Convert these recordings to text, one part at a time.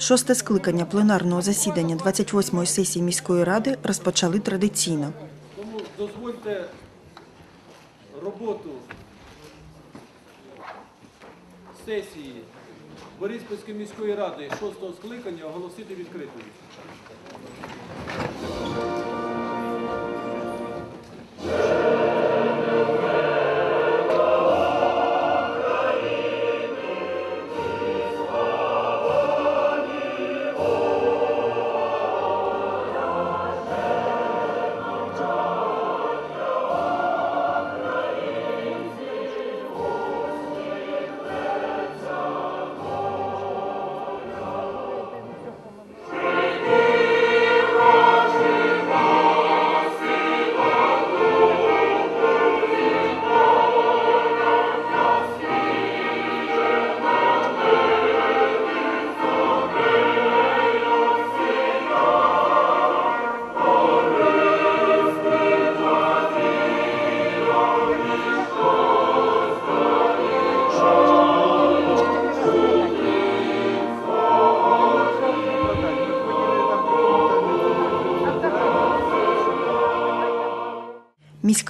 Шосте скликання пленарного засідання 28-ї сесії міської ради розпочали традиційно. Тому дозвольте роботу сесії Бориспільської міської ради 6-го скликання оголосити відкритою.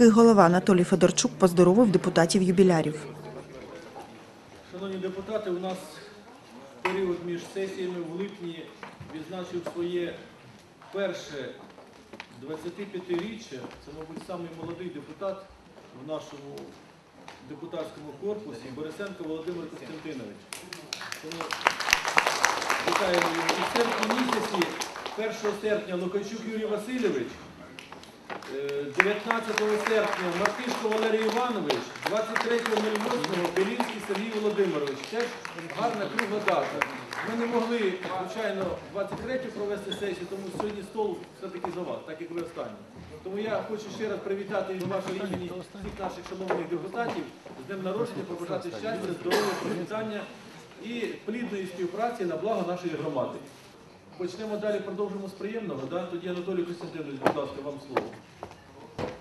Міський голова Анатолій Федорчук поздоровив депутатів юбілярів. Шановні депутати, у нас період між сесіями в липні відзначив своє перше 25-річчя. Це, мабуть, самий молодий депутат в нашому депутатському корпусі Борисенко Володимир Костянтинович. Тому вітаємо його. В серпні місяці, 1 серпня, Лукачук Юрій Васильович, 19 серпня Мартишко Валерій Іванович, 23.08 Белінський Сергій Володимирович. Теж гарна кругла дата. Ми не могли, звичайно, 23 провести сесію, тому сьогодні стол все-таки за вас, так як ви останні. Тому я хочу ще раз привітати від вашого імені всіх наших шановних депутатів з днем народження, побажати щастя, здоров'я, процвітання і плідної співпраці на благо нашої громади. Почнемо далі, продовжимо з приємного. Да? Тоді Анатолій Костянтинович, будь ласка, вам слово.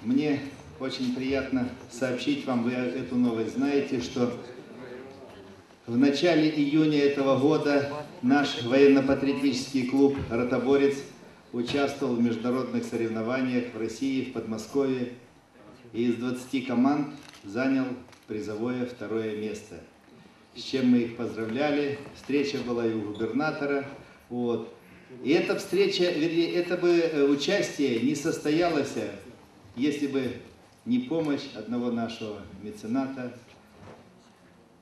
Мне очень приятно сообщить вам, вы эту новость знаете, что в начале июня этого года наш военно-патриотический клуб «Ротоборец» участвовал в международных соревнованиях в России, в Подмосковье, и из 20 команд занял призовое второе место. С чем мы их поздравляли. Встреча была и у губернатора. Вот. И эта встреча, вернее, это бы э, участие не состоялось, если бы не помощь одного нашего мецената,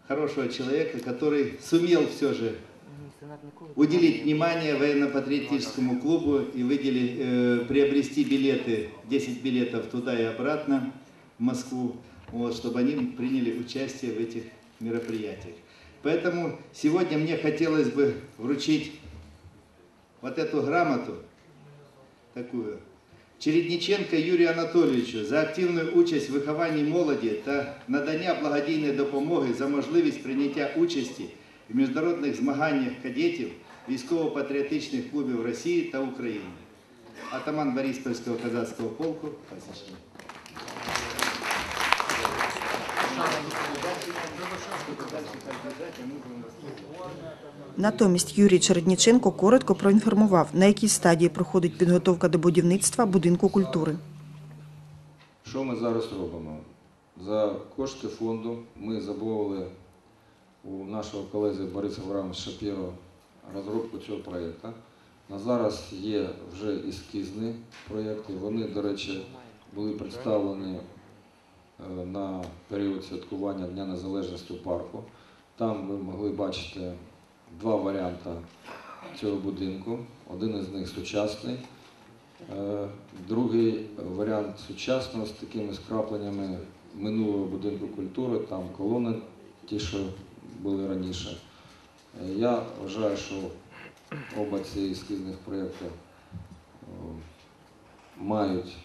хорошего человека, который сумел все же уделить внимание военно-патриотическому клубу и выделить, э, приобрести билеты, 10 билетов туда и обратно в Москву, вот, чтобы они приняли участие в этих мероприятиях. Поэтому сегодня мне хотелось бы вручить вот эту грамоту, такую, Чередниченко Юрію Анатолійовичу за активну участь в вихованні молоді та надання благодійної допомоги за можливість прийняття участі в міжнародних змаганнях кадетів військово-патріотичних клубів Росії та України. Атаман Бориспольського казацького полку Пасічний. Натомість Юрій Чередніченко коротко проінформував, на якій стадії проходить підготовка до будівництва будинку культури. Що ми зараз робимо? За кошти фонду ми замовили у нашого колеги Бориса Аврамовича Шапіро розробку цього проєкту. На зараз є вже ескізні проєкти. Вони, до речі, були представлені на період святкування Дня Незалежності парку. Там ви могли бачити два варіанти цього будинку. Один із них сучасний, Е, Другий варіант сучасного з такими скрапленнями минулого будинку культури, там колони, ті, що були раніше. Е, Я вважаю, що оба ці ескізних проєкти е, мають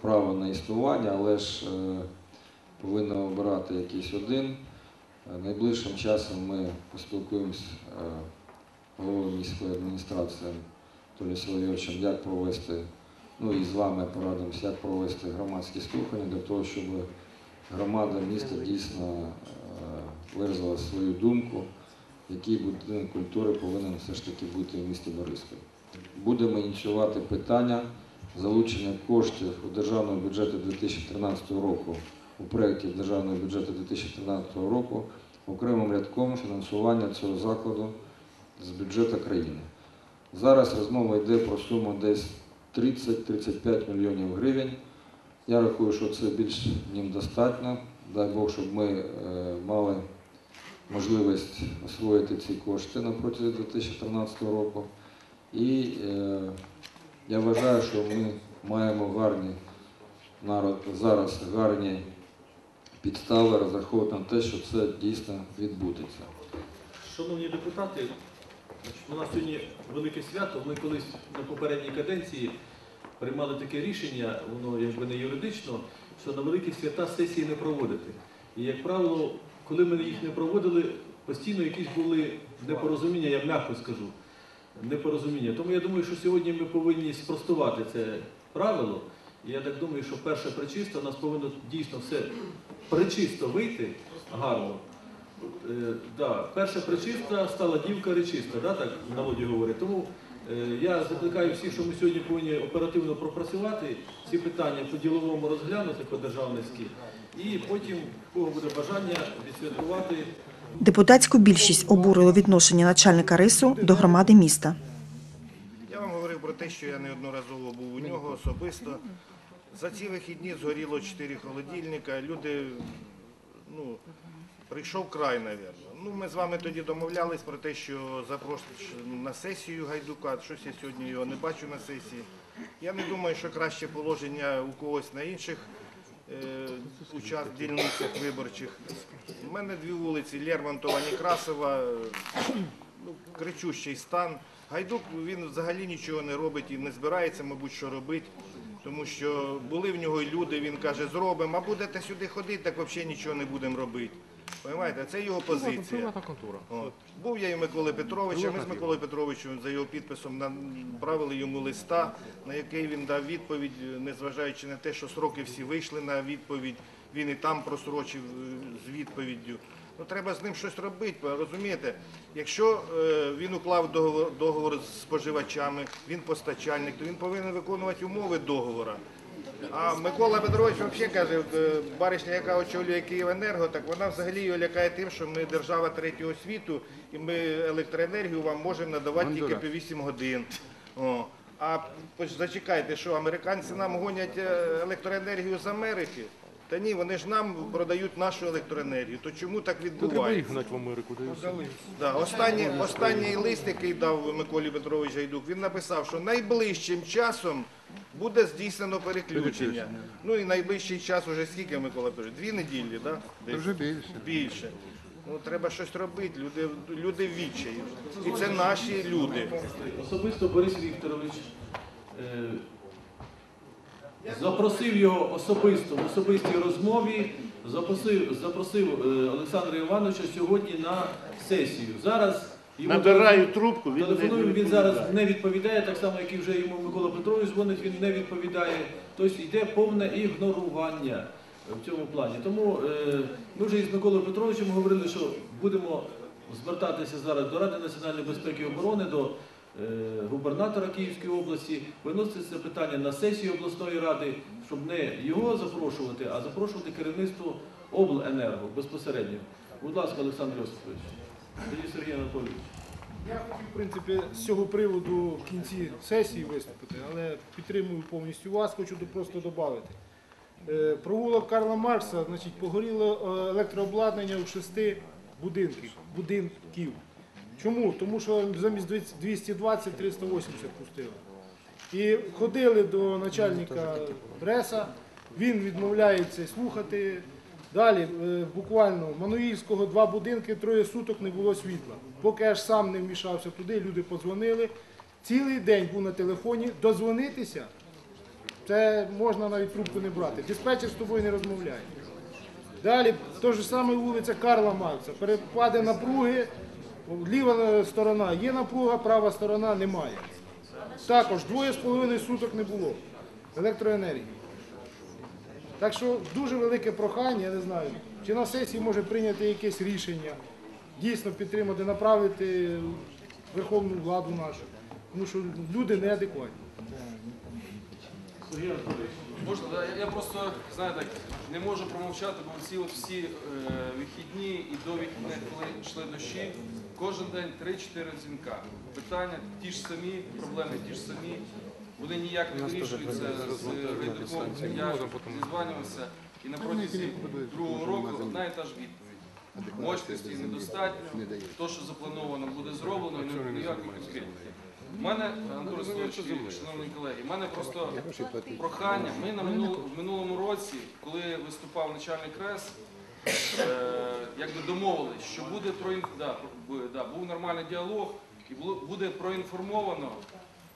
право на існування, але ж е, повинно обирати якийсь один. Е, Найближчим часом ми поспілкуємося з головою міської адміністрації Толі Соловйовичем, як провести, ну і з вами порадимося, як провести громадські слухання для того, щоб громада міста дійсно е, виразила свою думку який будинок культури повинен все ж таки бути в місті Бориспіль. Будемо ініціювати питання залучення коштів у державного бюджету 2013 року у проєкті державного бюджету 2013 року окремим рядком фінансування цього закладу з бюджету країни. Зараз розмова йде про суму десь 30-35 мільйонів гривень. Я рахую, що це більш ніж достатньо. Дай Бог, щоб ми е, мали можливість освоїти ці кошти на протязі 2013 року. І е, я вважаю, що ми маємо гарні зараз гарні підстави розраховувати на те, що це дійсно відбудеться. Шановні депутати, у нас сьогодні велике свято. Ми колись на попередній каденції приймали таке рішення, воно якби не юридично, що на великі свята сесії не проводити. І, як правило, коли ми їх не проводили, постійно якісь були непорозуміння, я м'яко скажу, непорозуміння. Тому я думаю, що сьогодні ми повинні спростувати це правило. І я так думаю, що перше причисто у нас повинно дійсно все причисто вийти гарно. Е, да, перша причиста стала дівка речиста, да, так в народі говорять. Тому е, я закликаю всіх, що ми сьогодні повинні оперативно пропрацювати ці питання по-діловому розглянути по-державницьки, і потім, кого буде бажання, відсвяткувати Депутатську більшість обурило відношення начальника РИСу до громади міста. Я вам говорив про те, що я неодноразово був у нього особисто. За ці вихідні згоріло чотири холодильника. Люди, ну, прийшов край, мабуть. Ну, ми з вами тоді домовлялись про те, що запрошуєш на сесію Гайдука. Щось я сьогодні його не бачу на сесії. Я не думаю, що краще положення у когось на інших е, час дільницях виборчих. У мене дві вулиці Лермонтова, Некрасова. ну, кричущий стан. Гайдук він взагалі нічого не робить і не збирається, мабуть, що робити. Тому що були в нього люди, він каже, зробимо, а будете сюди ходити, так взагалі нічого не будемо робити. Понимаєте, це його позиція. От. Був я і Миколи Петровича, ми з Миколою Петровичем за його підписом направили йому листа, на який він дав відповідь, незважаючи на те, що сроки всі вийшли на відповідь, він і там просрочив е, з відповіддю. Ну, треба з ним щось робити, розумієте? Якщо е, він уклав договор, договор з споживачами, він постачальник, то він повинен виконувати умови договора. А Микола Петрович взагалі каже, е, баришня, яка очолює Київенерго, так вона взагалі його лякає тим, що ми держава третього світу, і ми електроенергію вам можемо надавати тільки по 8 годин. О. А зачекайте, що американці нам гонять е, електроенергію з Америки? Та ні, вони ж нам продають нашу електроенергію. То чому так Треба відбувається? їх гнати в Америку. Да, останній, останній лист, який дав Миколі Петрович Гайдук, він написав, що найближчим часом буде здійснено переключення. Ну і найближчий час уже скільки, Микола Петрович? Дві неділі, да? Десь? Вже більше. більше. Ну, треба щось робити, люди, люди відчають. І це наші люди. Особисто Борис Вікторович е, запросив його особисто в особистій розмові, запросив, запросив е, Олександра Івановича сьогодні на сесію. Зараз йому Набираю трубку, він не він зараз не відповідає, так само, як і вже йому Микола Петрович дзвонить, він не відповідає. Тобто йде повне ігнорування в цьому плані. Тому е, ми вже із Миколою Петровичем говорили, що будемо звертатися зараз до Ради національної безпеки і оборони, до е, губернатора Київської області, виносити це питання на сесію обласної ради, щоб не його запрошувати, а запрошувати керівництво обленерго безпосередньо. Будь ласка, Олександр Йосипович. Сергій Анатолійович. Я хотів, в принципі, з цього приводу в кінці сесії виступити, але підтримую повністю вас, хочу просто додати. Е, Провулок Карла Маркса, значить, погоріло е, електрообладнання у шести будинків. будинків. Чому? Тому що замість 220 380 пустили. І ходили до начальника преса, він відмовляється слухати. Далі, е, буквально Мануїльського два будинки, троє суток не було світла. Поки аж сам не вмішався туди, люди подзвонили. Цілий день був на телефоні, дозвонитися. Це можна навіть трубку не брати. Диспетчер з тобою не розмовляє. Далі, то ж саме вулиця Карла Маркса. Перепади напруги, ліва сторона є напруга, права сторона немає. Також двоє з половиною суток не було електроенергії. Так що дуже велике прохання, я не знаю, чи на сесії може прийняти якесь рішення. дійсно підтримати, направити верховну владу нашу. Тому що люди неадекватні. Можна, да? Я- просто, знаєте, не можу промовчати, бо ці от всі е, вихідні і до вихідних, коли йшли дощі, кожен день 3-4 дзвінка. Питання ті ж самі, проблеми ті ж самі. Вони ніяк не вирішуються з Гайдуком. Я зізванювався і на протязі другого року одна і та ж відповідь. Мощності недостатньо, то, що заплановано, буде зроблено, і ні- ніякої. У мене, Антон Ростович, шановні колеги, в мене просто прохання. Ми на минул, в минулому році, коли виступав начальник РЕС, е, якби домовились, що буде проін... да, да, був нормальний діалог і було, буде проінформовано,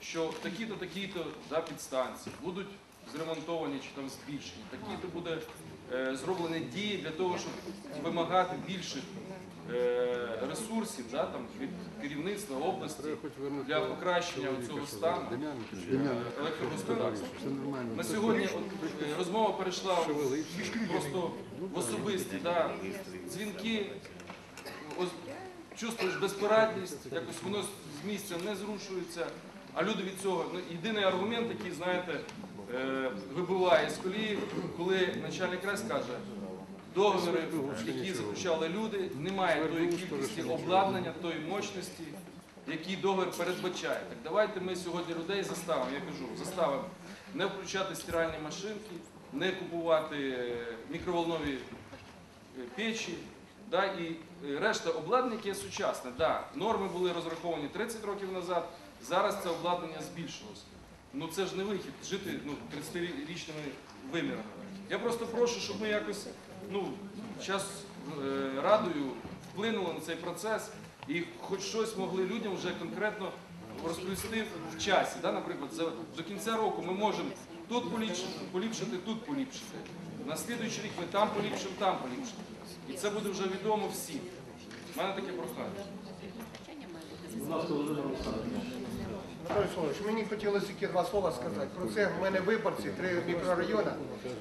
що такі-то, такі-то да, підстанції будуть зремонтовані чи там збільшені, такі-то буде е, зроблені дії для того, щоб вимагати більших е, ресурсів да, там, від керівництва області для покращення цього стану е, електрогосподарства. На сьогодні от, е, розмова перейшла просто в особисті да, дзвінки, чувствуєш безпорадність, якось воно з місця не зрушується, а люди від цього, ну, єдиний аргумент, який, знаєте, е, вибиває з колії, коли начальник РЕС каже, договори, які заключали люди, немає тої кількості обладнання, тої мощності, який договір передбачає. Так давайте ми сьогодні людей заставимо, я кажу, заставимо не включати стиральні машинки, не купувати е, мікроволнові е, печі, да, і е, решта обладнання, яке сучасне. Да, норми були розраховані 30 років назад, зараз це обладнання збільшилось. Ну це ж не вихід жити ну, 30-річними вимірами. Я просто прошу, щоб ми якось ну, час е, радою вплинули на цей процес і хоч щось могли людям вже конкретно розповісти в часі. Да? Наприклад, за, до кінця року ми можемо тут поліпшити, поліпшити, тут поліпшити. На слідуючий рік ми там поліпшимо, там поліпшимо. І це буде вже відомо всім. У мене таке прохання. Анатолій Солович, мені хотілося тільки два слова сказати. Про це в мене виборці, три мікрорайони,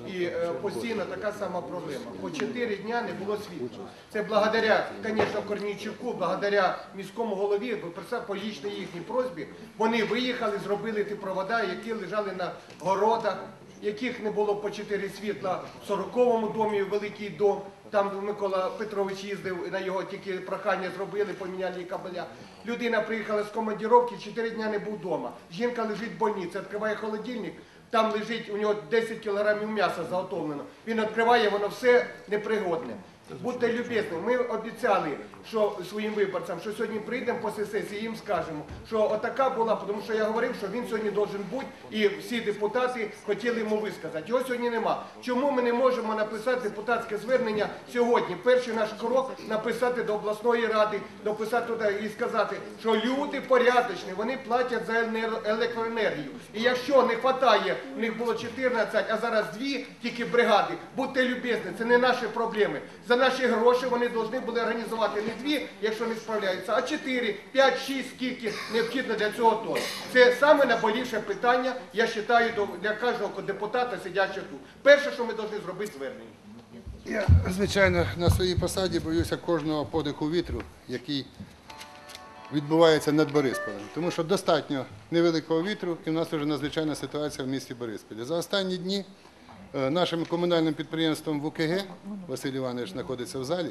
і е, постійно така сама проблема. По чотири дня не було світла. Це благодаря, звісно, Корнійчуку, благодаря міському голові, по лічній їхній просьбі. Вони виїхали, зробили ті провода, які лежали на городах, яких не було по чотири світла в 40-му домі, великий дом. Там Микола Петрович їздив на його тільки прохання зробили, поміняли кабеля. Людина приїхала з командировки, 4 дні не був вдома. Жінка лежить в больниці, відкриває холодильник, там лежить у нього 10 кілограмів м'яса заготовлено. Він відкриває, воно все непригодне. Будьте любезні, ми обіцяли що своїм виборцям, що сьогодні прийдемо після сесії, їм скажемо, що отака була, тому що я говорив, що він сьогодні должен бути, і всі депутати хотіли йому висказати. Його сьогодні нема. Чому ми не можемо написати депутатське звернення сьогодні? Перший наш крок написати до обласної ради, дописати туди і сказати, що люди порядочні, вони платять за електроенергію. І якщо не вистачає, в них було 14, а зараз дві тільки бригади. Будьте любезні, це не наші проблеми. За наші гроші вони повинні були організувати не дві, якщо не справляються, а чотири, п'ять, шість, скільки необхідно для цього то. Це саме найболіше питання, я вважаю, для кожного депутата, сидячого тут. Перше, що ми повинні зробити звернення. Я, звичайно, на своїй посаді боюся кожного подиху вітру, який відбувається над Борисполем. Тому що достатньо невеликого вітру, і в нас вже надзвичайна ситуація в місті Борисполі. За останні дні нашим комунальним підприємством ВУКГ, Василь Іванович знаходиться в залі,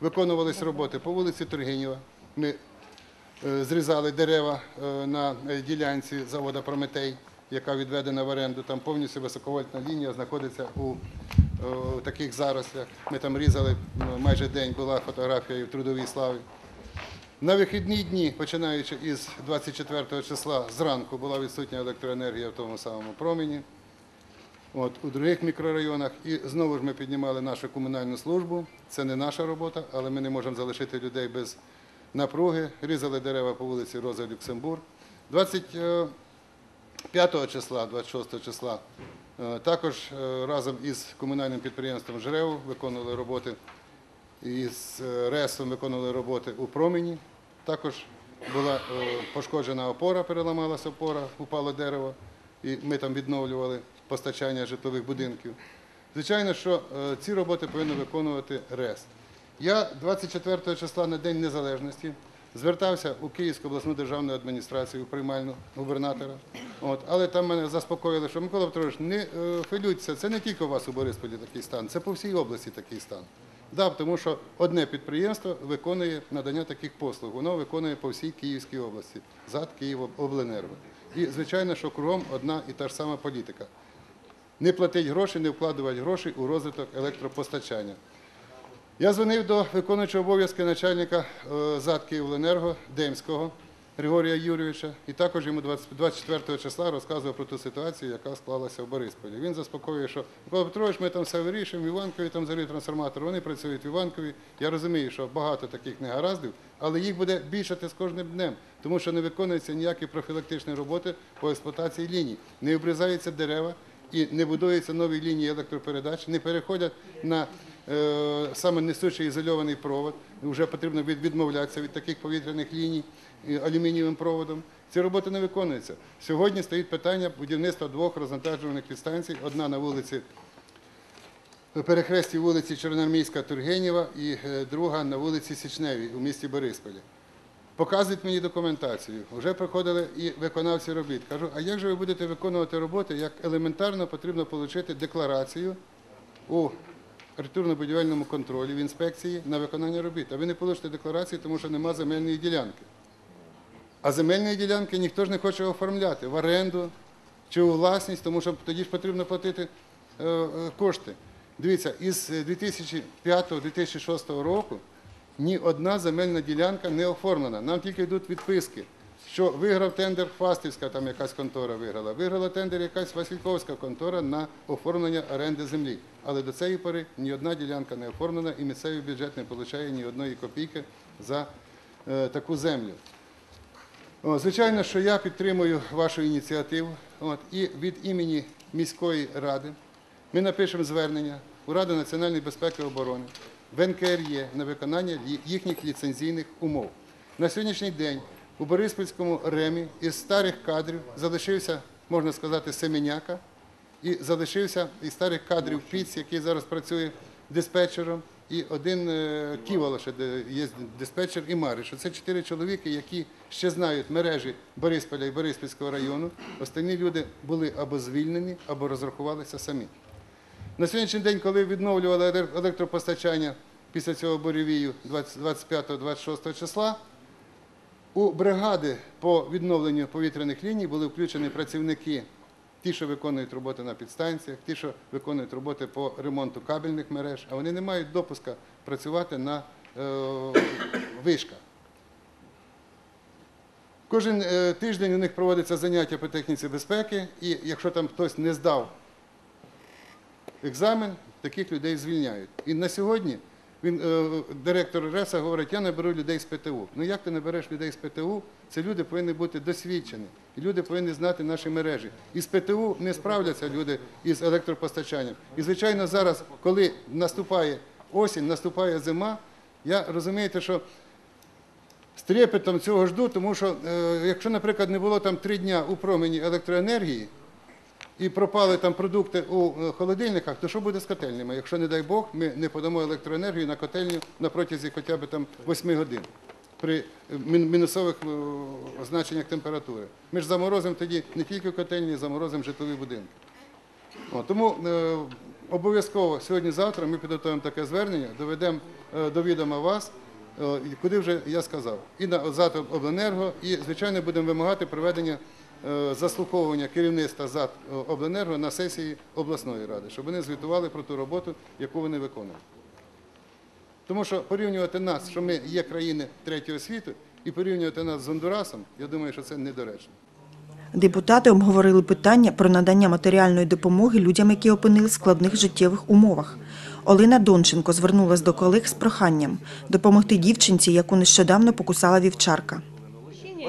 виконувались роботи по вулиці Тургенєва. Ми е, зрізали дерева е, на е, ділянці заводу Прометей, яка відведена в оренду. Там повністю високовольтна лінія знаходиться у е, таких зарослях. Ми там різали майже день, була фотографія в трудовій славі. На вихідні дні, починаючи із 24 числа зранку, була відсутня електроенергія в тому самому промені. От, у других мікрорайонах. І знову ж ми піднімали нашу комунальну службу. Це не наша робота, але ми не можемо залишити людей без напруги. Різали дерева по вулиці Роза Люксембург. 25 числа, 26 числа е, також е, разом із комунальним підприємством ЖРЕВ виконували роботи і з е, РЕСом виконували роботи у промені. Також була е, пошкоджена опора, переламалася опора, упало дерево, і ми там відновлювали постачання житлових будинків. Звичайно, що е, ці роботи повинен виконувати РЕС. Я 24 числа на День Незалежності звертався у Київську обласну державну адміністрацію, у приймальну губернатора. От, але там мене заспокоїли, що Микола Петрович, не е, хвилюйтеся, це не тільки у вас у Борисполі такий стан, це по всій області такий стан. Да, тому що одне підприємство виконує надання таких послуг. Воно виконує по всій Київській області, ЗАД Київобленерго. І звичайно, що кругом одна і та ж сама політика. Не платить гроші, не вкладувати гроші у розвиток електропостачання. Я дзвонив до виконуючого обов'язки начальника е, ЗАД Київленерго Демського Григорія Юрійовича, і також йому 24 числа розказував про ту ситуацію, яка склалася в Борисполі. Він заспокоює, що Микола Петрович, ми там все вирішуємо, в Іванкові там взагалі трансформатор, вони працюють в Іванкові. Я розумію, що багато таких негараздів, але їх буде більшати з кожним днем, тому що не виконуються ніякі профілактичні роботи по експлуатації ліній, не обрізаються дерева і не будуються нові лінії електропередач, не переходять на е, саме несучий ізольований провод. Вже потрібно відмовлятися від таких повітряних ліній алюмінієвим проводом. Ці роботи не виконуються. Сьогодні стоїть питання будівництва двох розвантажувальних підстанцій. Одна на вулиці перехресті вулиці Чорноармійська Тургенєва і е, друга на вулиці Січневій у місті Борисполі. Показують мені документацію. Вже приходили і виконавці робіт. Кажу, а як же ви будете виконувати роботи, як елементарно потрібно отримати декларацію у архітектурно-будівельному контролі в інспекції на виконання робіт. А ви не получите декларації, тому що нема земельної ділянки. А земельної ділянки ніхто ж не хоче оформляти в оренду чи у власність, тому що тоді ж потрібно платити е, е, кошти. Дивіться, із 2005-2006 року ні одна земельна ділянка не оформлена. Нам тільки йдуть відписки, що виграв тендер Фастівська, там якась контора виграла, виграла тендер якась Васильковська контора на оформлення оренди землі. Але до цієї пори ні одна ділянка не оформлена і місцевий бюджет не отримує ні одної копійки за е, таку землю. Звичайно, що я підтримую вашу ініціативу. От, і від імені міської ради ми напишемо звернення у Раду національної безпеки і оборони, в НКРЄ на виконання їхніх ліцензійних умов. На сьогоднішній день у Бориспільському ремі із старих кадрів залишився, можна сказати, Семеняка, і залишився із старих кадрів Піц, який зараз працює диспетчером, і один е, Ківола, де є диспетчер, і Мариш. Це чотири чоловіки, які ще знають мережі Борисполя і Бориспільського району. Останні люди були або звільнені, або розрахувалися самі. На сьогоднішній день, коли відновлювали електропостачання після цього буревію 25-26 числа, у бригади по відновленню повітряних ліній були включені працівники, ті, що виконують роботи на підстанціях, ті, що виконують роботи по ремонту кабельних мереж, а вони не мають допуска працювати на е, вишках. Кожен е, тиждень у них проводиться заняття по техніці безпеки, і якщо там хтось не здав екзамен, таких людей звільняють. І на сьогодні він, е, директор РЕСа говорить, я не беру людей з ПТУ. Ну як ти не береш людей з ПТУ? Це люди повинні бути досвідчені. І люди повинні знати наші мережі. І з ПТУ не справляться люди із електропостачанням. І, звичайно, зараз, коли наступає осінь, наступає зима, я розумієте, що з трепетом цього жду, тому що е, якщо, наприклад, не було там три дня у промені електроенергії, і пропали там продукти у е, холодильниках, то що буде з котельнями? Якщо, не дай Бог, ми не подамо електроенергію на котельню на протязі хоча б там 8 годин при е, мінусових е, значеннях температури. Ми ж заморозимо тоді не тільки котельні, заморозимо житлові будинки. О, тому е, обов'язково сьогодні-завтра ми підготуємо таке звернення, доведемо е, до відома вас, е, куди вже я сказав, і на ЗАТ Обленерго, і, звичайно, будемо вимагати проведення заслуховування керівництва ЗАТ Обленерго на сесії обласної ради, щоб вони звітували про ту роботу, яку вони виконують. Тому що порівнювати нас, що ми є країни третього світу, і порівнювати нас з Гондурасом, я думаю, що це недоречно. Депутати обговорили питання про надання матеріальної допомоги людям, які опинились в складних життєвих умовах. Олена Донченко звернулась до колег з проханням допомогти дівчинці, яку нещодавно покусала вівчарка.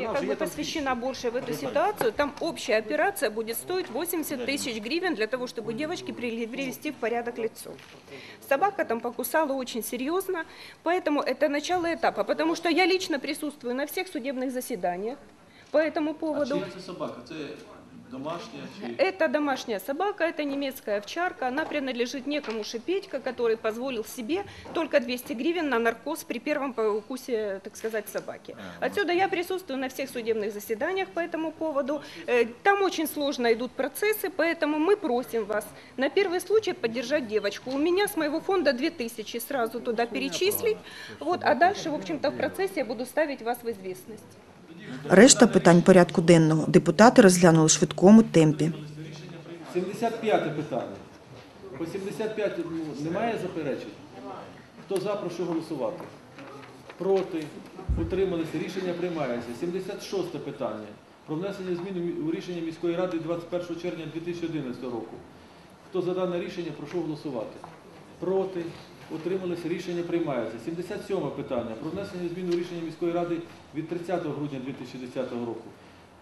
Я как бы посвящена больше в эту ситуацию. Там общая операция будет стоить 80 тысяч гривен для того, чтобы девочке при- привести в порядок лицо. Собака там покусала очень серьезно, поэтому это начало этапа. Потому что я лично присутствую на всех судебных заседаниях по этому А поводу. це собака? Це домашня чи Это домашняя собака, это немецкая овчарка. Она принадлежит некому Шипетько, который позволил себе только 200 гривен на наркоз при первом укусе, так сказать, собаки. Отсюда я присутствую на всех судебных заседаниях по этому поводу. Э, Там очень сложно идут процессы, поэтому мы просим вас на первый случай поддержать девочку. У меня с моего фонда 2000 сразу туда перечислить. Вот, а дальше, в общем-то, в процессе я буду ставить вас в известность. Решта питань порядку денного депутати розглянули в швидкому темпі. 75 питання. По 75 ну, немає заперечень? Хто за, прошу голосувати. Проти, утрималися, рішення приймається. 76 питання. Про внесення змін у рішення міської ради 21 червня 2011 року. Хто за дане рішення, прошу голосувати. Проти, утрималися, рішення приймається. 77 питання. Про внесення змін у рішення міської ради від 30 грудня 2010 року.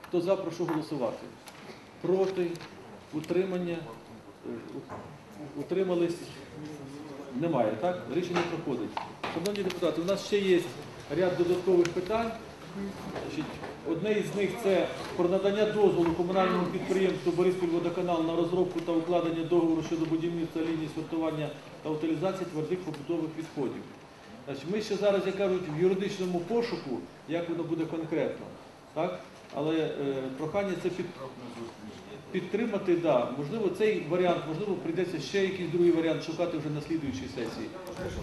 Хто за, прошу голосувати. Проти, утримання, е, утримались, немає, так? Рішення проходить. Шановні депутати, у нас ще є ряд додаткових питань. Одне із них це про надання дозволу комунальному підприємству «Бориспільводоканал» на розробку та укладення договору щодо будівництва лінії сортування та утилізації твердих побутових відходів. Ми ще зараз, як кажуть, в юридичному пошуку, як воно буде конкретно. Але е, прохання це під, підтримати, да. можливо, цей варіант, можливо, прийдеться ще якийсь другий варіант шукати вже на слідуючій сесії.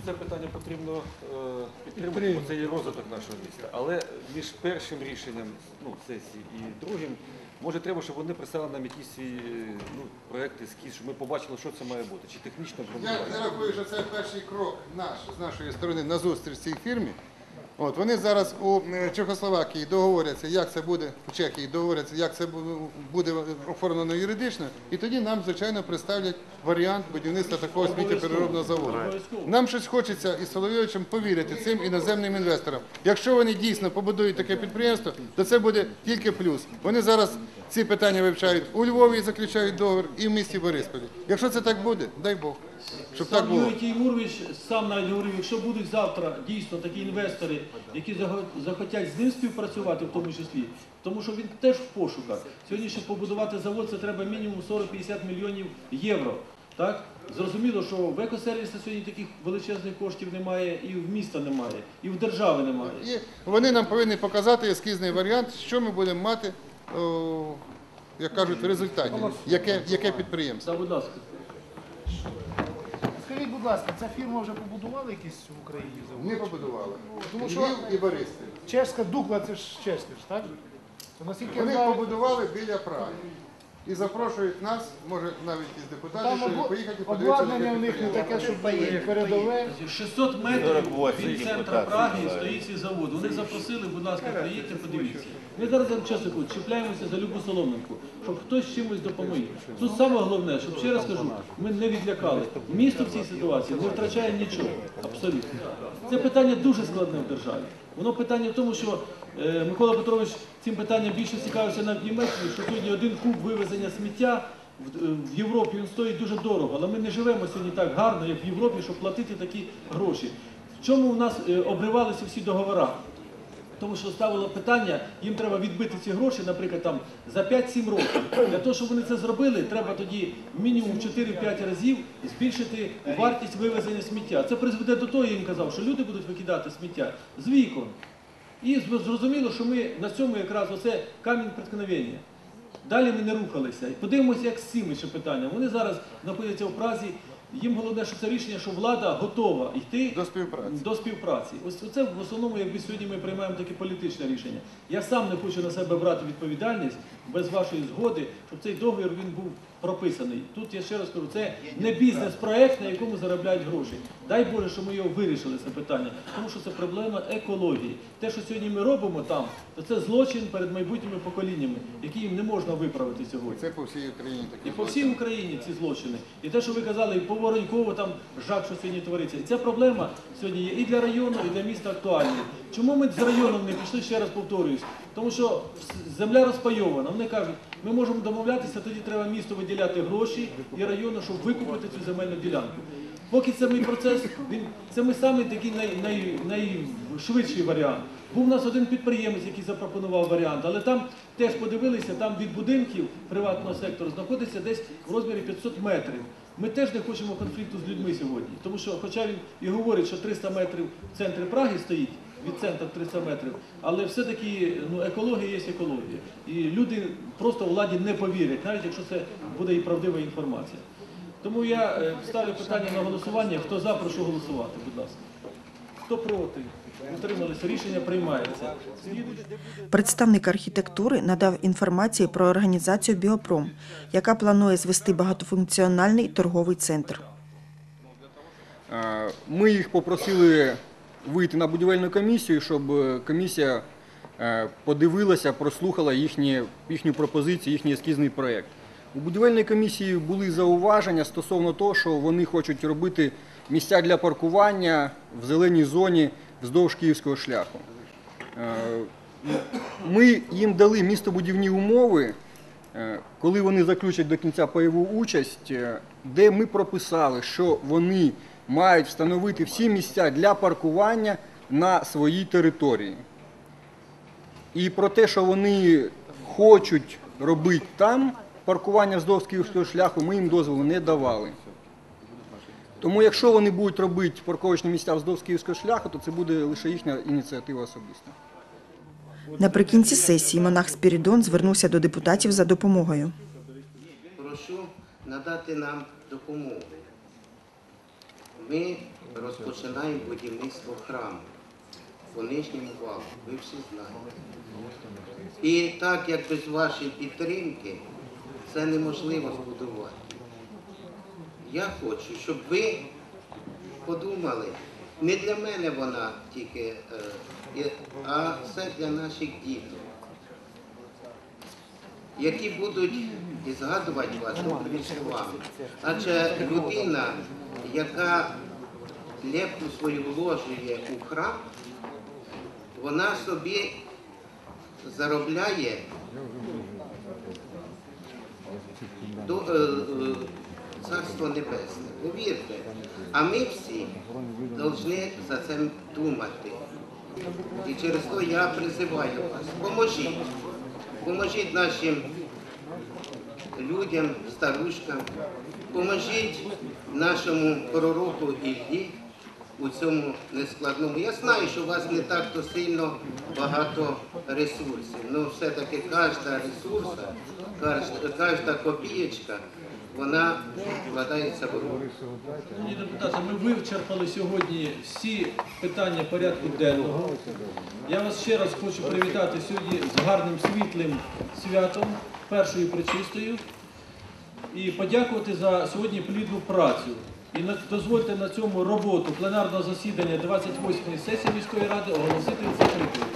Це питання потрібно е, підтримати, бо це є розвиток нашого міста. Але між першим рішенням ну, сесії і другим, може треба, щоб вони представили нам якісь свій е, ну, проєкт, ескіз, щоб ми побачили, що це має бути, чи технічно я рахую, що це перший крок наш, з нашої сторони на зустріч цій фірмі. От, вони зараз у Чехословакії договоряться, як це буде, в Чехії договоряться, як це буде оформлено юридично, і тоді нам, звичайно, представлять варіант будівництва такого сміттєпереробного заводу. Нам щось хочеться із Соловйовичем повірити цим іноземним інвесторам. Якщо вони дійсно побудують таке підприємство, то це буде тільки плюс. Вони зараз ці питання вивчають у Львові і заключають договір, і в місті Борисполі. Якщо це так буде, дай Бог, щоб так Сам було. Юрій Тіймурович сам навіть говорив, якщо будуть завтра дійсно такі інвестори, які заго- захотять з ним співпрацювати, в тому числі, тому що він теж в пошуках. Сьогодні, щоб побудувати завод, це треба мінімум 40-50 мільйонів євро. Так? Зрозуміло, що в екосервісі сьогодні таких величезних коштів немає, і в міста немає, і в держави немає. І вони нам повинні показати ескізний варіант, що ми будемо мати, о, як кажуть, в результаті, яке, яке підприємство. Та, будь ласка. Скажіть, будь ласка, ця фірма вже побудувала якісь в Україні завод? Не побудували. Тому що- Львів і Бориспіль. Чешська Дукла, це ж чеська ж, так? То наскільки я Вони знаю, побудували біля Праги. І запрошують нас, може навіть із депутатів, там щоб обла- поїхати подивитися. обладнання таке в них не підприємство. таке, щоб передове. 600 метрів від центру Праги стоїть цей завод. Вони запросили, будь ласка, приїдьте, подивіться. Ми зараз вам чесно чіпляємося за любу соломинку, щоб хтось чимось допоміг. Тут саме головне, щоб ще раз кажу, ми не відлякали. Місто в цій ситуації не втрачає нічого. Абсолютно. Це питання дуже складне в державі. Воно питання в тому, що е, Микола Петрович цим питанням більше цікавився навіть в Німеччині, що сьогодні один куб вивезення сміття в, в Європі він стоїть дуже дорого, але ми не живемо сьогодні так гарно, як в Європі, щоб платити такі гроші. В чому у нас е, обривалися всі договори? Тому що ставило питання, їм треба відбити ці гроші, наприклад, там за 5-7 років. Для того, щоб вони це зробили, треба тоді мінімум 4-5 разів збільшити вартість вивезення сміття. Це призведе до того, я їм казав, що люди будуть викидати сміття з вікон. І зрозуміло, що ми на цьому якраз оце камінь преткновення. Далі ми не рухалися. І подивимося, як з цими ще питаннями. Вони зараз знаходяться в Празі. Їм головне, що це рішення, що влада готова йти До співпраці. до співпраці. Ось це в основному, якби сьогодні ми приймаємо таке політичне рішення. Я сам не хочу на себе брати відповідальність без вашої згоди, щоб цей договір він був прописаний. Тут я ще раз кажу, це не бізнес-проект, на якому заробляють гроші. Дай Боже, що ми його вирішили, це питання, тому що це проблема екології. Те, що сьогодні ми робимо там, то це злочин перед майбутніми поколіннями, які їм не можна виправити сьогодні. Це по всій Україні таке. І по всій Україні ці злочини. І те, що ви казали, і по Воронькову там жах, що сьогодні твориться. І ця проблема сьогодні є і для району, і для міста актуальна. Чому ми з районом не пішли, ще раз повторююсь? Тому що земля розпайована. Вони кажуть, ми можемо домовлятися, тоді треба місту виділяти гроші і району, щоб викупити цю земельну ділянку. Поки це мій процес, він це ми саме такий най, най, найшвидший варіант. Був у нас один підприємець, який запропонував варіант, але там теж подивилися, там від будинків приватного сектору знаходиться десь в розмірі 500 метрів. Ми теж не хочемо конфлікту з людьми сьогодні, тому що, хоча він і говорить, що 300 метрів в центрі Праги стоїть, від центру 300 метрів, але все-таки ну, екологія є екологія. І люди просто владі не повірять, навіть якщо це буде і правдива інформація. Тому я е, ставлю питання на голосування. Хто за, прошу голосувати, будь ласка. Хто проти? Утрималися, рішення приймається. Представник архітектури надав інформацію про організацію Біопром, яка планує звести багатофункціональний торговий центр. Е, Ми їх попросили вийти на будівельну комісію, щоб е, комісія е, подивилася, прослухала їхні, їхню пропозицію, їхній ескізний проєкт. У будівельній комісії були зауваження стосовно того, що вони хочуть робити місця для паркування в зеленій зоні вздовж київського шляху. Е, Ми їм дали містобудівні умови, коли вони заключать до кінця пайову участь, де ми прописали, що вони мають встановити всі місця для паркування на своїй території. І про те, що вони хочуть робити там паркування вздовж київського шляху, ми їм дозволу не давали. Тому якщо вони будуть робити парковочні місця вздовж київського шляху, то це буде лише їхня ініціатива особиста. Наприкінці сесії монах Спірідон звернувся до депутатів за допомогою. прошу надати нам допомогу. Ми розпочинаємо будівництво храму по нижньому валу, ви всі знаєте. І так як без вашої підтримки це неможливо збудувати. Я хочу, щоб ви подумали, не для мене вона тільки, е, а це для наших діток які будуть і згадувати вас добрими словами. Адже людина, яка лепту свою вложує у храм, вона собі заробляє до, е, е, Царство Небесне. Повірте, а ми всі повинні за це думати. І через то я призиваю вас, поможіть. Поможіть нашим людям, старушкам, поможіть нашому пророку Іллі у цьому нескладному. Я знаю, що у вас не так то сильно багато ресурсів, але все-таки кожна ресурса, кожна, копієчка, вона вкладається в руку. Шановні депутати, ми вичерпали сьогодні всі питання порядку денного. Я вас ще раз хочу привітати сьогодні з гарним світлим святом, першою причистою і подякувати за сьогодні плідну працю. І дозвольте на цьому роботу пленарного засідання 28-ї сесії міської ради оголосити закритою.